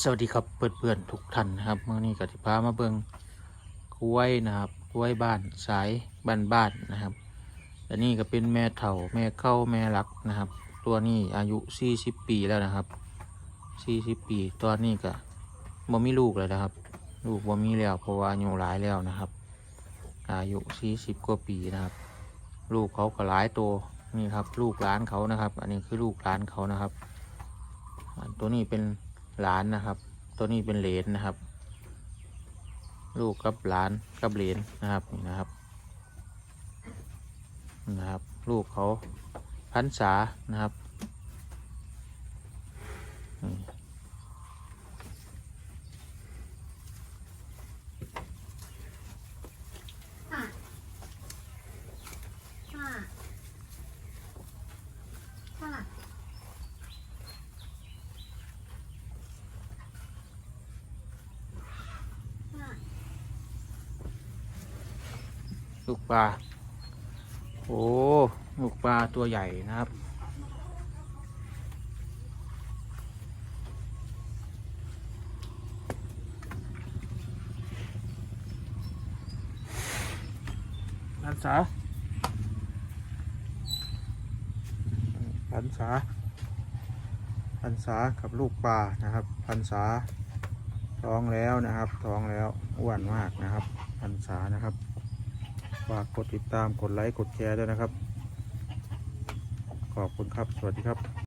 สวัสดีครับเพื่อนๆทุกท่านนะครับเมื่อนี้ก็ที่พามาเบิงกล้วยนะครับกล้วยบ้านสายบ้านๆนนะครับและนี่ก็เป็นแม่เถ่าแม่เข้าแม่รักนะครับ ตัวนี้อายุ 40 ปีแล้วนะครับ 40 ปี ตัวนี้ก็บ่มีลูกเลยนะครับ ลูกบ่มีแล้วเพราะว่าอายุหลายแล้วนะครับ อายุ 40 กว่าปีนะครับ ลูกเขาก็หลายตัวนี่ครับ ลูกหลานเขานะครับ อันนี้คือลูกหลานเขานะครับ ตัวนี้เป็น หลานนะครับ ตัวนี้เป็นเหรนนะครับ ลูกกับหลานกับเหรนนะครับนี่นะครับนะครับ ลูกเขาพันษานะครับนี่ ค่ะค่ะค่ะค่ะ ลูกปลา โอ้ลูกปลาตัวใหญ่นะครับพันษาพันษาพันษากับลูกปลานะครับพันษาท้องแล้วนะครับ ท้องแล้วอ้วนมากนะครับพันษานะครับากกดติดตามกดไลค์กดแชร์ด้วยนะครับ ขอบคุณครับ สวัสดีครับ